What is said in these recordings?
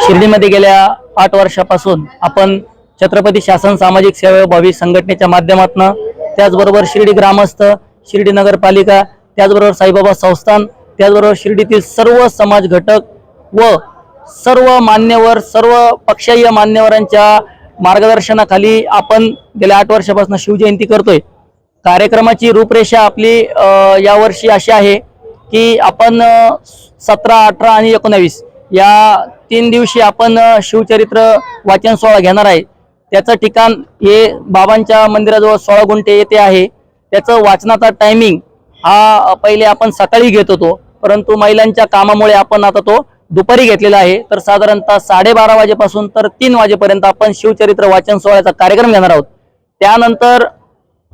शिर्डीमध्ये गेल्या आठ वर्षापासून आपण छत्रपती शासन सामाजिक सेवाभावी संघटनेच्या माध्यमातून त्याचबरोबर शिर्डी ग्रामस्थ शिर्डी नगरपालिका त्याचबरोबर साईबाबा संस्थान त्याचबरोबर शिर्डीतील सर्व समाज घटक व सर्व मान्यवर सर्व पक्षीय मान्यवरांच्या मार्गदर्शनाखाली आपण गेल्या आठ वर्षापासून शिवजयंती करतोय. कार्यक्रमाची रूपरेषा आपली यावर्षी अशी आहे की आपण सतरा अठरा आणि एकोणावीस या तीन दिवशी आपण शिवचरित्र वाचन सोहळा घेणार आहे. त्याचं ठिकाण हे बाबांच्या मंदिराजवळ सोळा गुंठे येथे आहे. त्याचं वाचनाचा टायमिंग हा पहिले आपण सकाळी घेत होतो परंतु महिलांच्या कामामुळे आपण आता तो दुपारी घेतलेला आहे. तर साधारणतः साडेबारा वाजेपासून तर तीन वाजेपर्यंत आपण शिवचरित्र वाचन सोहळ्याचा कार्यक्रम घेणार आहोत. त्यानंतर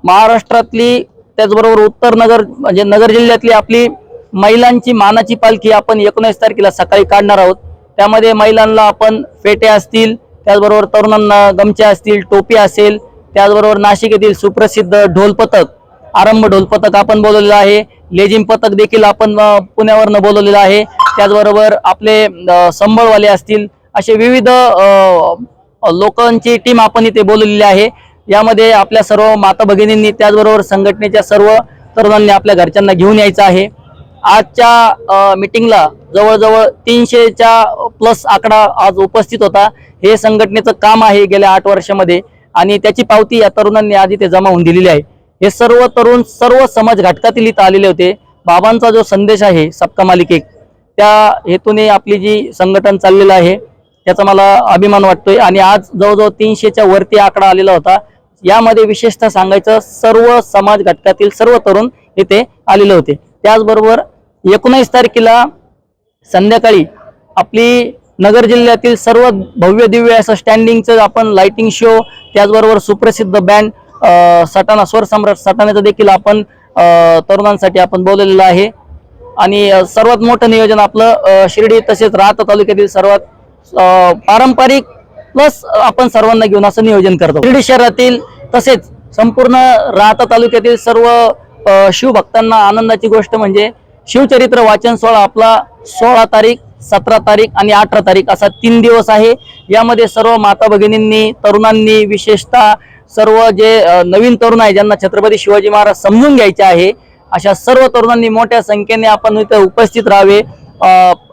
महाराष्ट्रातली त्याचबरोबर उत्तर नगर म्हणजे नगर जिल्ह्यातली आपली महिलांची मानाची पालखी आपण एकोणीस तारखेला सकाळी काढणार आहोत. त्यामध्ये महिलांना आपण फेटे असतील त्याचबरोबर तरुणांना गमच्या असतील टोपी असेल त्याचबरोबर नाशिक येथील सुप्रसिद्ध ढोल पथक आरंभ ढोल पथक आपण बोलवलेलं आहे. लेझिम पथक देखील आपण पुण्यावरनं बोलवलेलं आहे. त्याचबरोबर आपले संबळवाले असतील असे विविध लोकांची टीम आपण इथे बोलवलेली आहे. यामध्ये आपल्या सर्व माता भगिनींनी त्याचबरोबर संघटनेच्या सर्व तरुणांनी आपल्या घरच्यांना घेऊन यायचं आहे. आजच्या मिटिंगला जवळजवळ तीनशेच्या प्लस आकडा आज उपस्थित होता. हे संघटनेचं काम आहे गेल्या आठ वर्षामध्ये आणि त्याची पावती या तरुणांनी आज इथे जमा होऊन दिलेली आहे. हे सर्व तरुण सर्व समाज घटकातील इथं आलेले होते. बाबांचा जो संदेश आहे सप्ता मालिकेक त्या हेतूने आपली जी संघटन चाललेलं आहे त्याचा मला अभिमान वाटतोय. आणि आज जवळजवळ तीनशेच्या वरती आकडा आलेला होता. यामध्ये विशेषतः सांगायचं सर्व समाज घटकातील सर्व तरुण इथे आलेले होते. त्याचबरोबर एकोणीस तारखेला संध्याकाळी आपली नगर जिल्ह्यातील सर्व भव्य दिव्य असं स्टँडिंगचं आपण लाइटिंग शो त्याचबरोबर सुप्रसिद्ध बँड सटाणा स्वर सम्राट सटाण्याचं देखील आपण तरुणांसाठी आपण बोलवलेलं आहे. आणि सर्वात मोठं नियोजन आपलं शिर्डी तसेच राहता तालुक्यातील सर्वात पारंपरिक प्लस आपण सर्वांना घेऊन असं नियोजन करतो. शिर्डी शहरातील तसेच संपूर्ण राहता तालुक्यातील सर्व शिवभक्तांना आनंदाची गोष्ट म्हणजे शिवचरित्र वाचन सोहळा आपला सोळा तारीख सतरा तारीख आणि अठरा तारीख असा तीन दिवस आहे. यामध्ये सर्व माता भगिनींनी तरुणांनी विशेषतः सर्व जे नवीन तरुण आहे ज्यांना छत्रपती शिवाजी महाराज समजून घ्यायचे आहे अशा सर्व तरुणांनी मोठ्या संख्येने आपण इथं उपस्थित राहावे.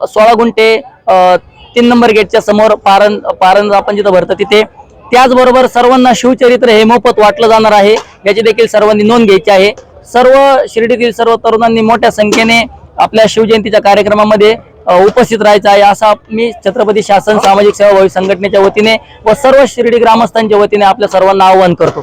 सोळा गुंठे तीन नंबर गेटच्या समोर पारण पारण आपण जिथं भरतो तिथे. त्याचबरोबर सर्वांना शिवचरित्र हे मोफत वाटलं जाणार आहे याची देखील सर्वांनी नोंद घ्यायची आहे. सर्व शिर्डीतील सर्व तरुणांनी मोठ्या संख्येने आपल्या शिवजयंतीच्या कार्यक्रमामध्ये उपस्थित राहायचं आहे असा मी छत्रपती शासन सामाजिक सेवाभावी संघटनेच्या वतीने व सर्व शिर्डी ग्रामस्थांच्या वतीने आपल्या सर्वांना आवाहन करतो.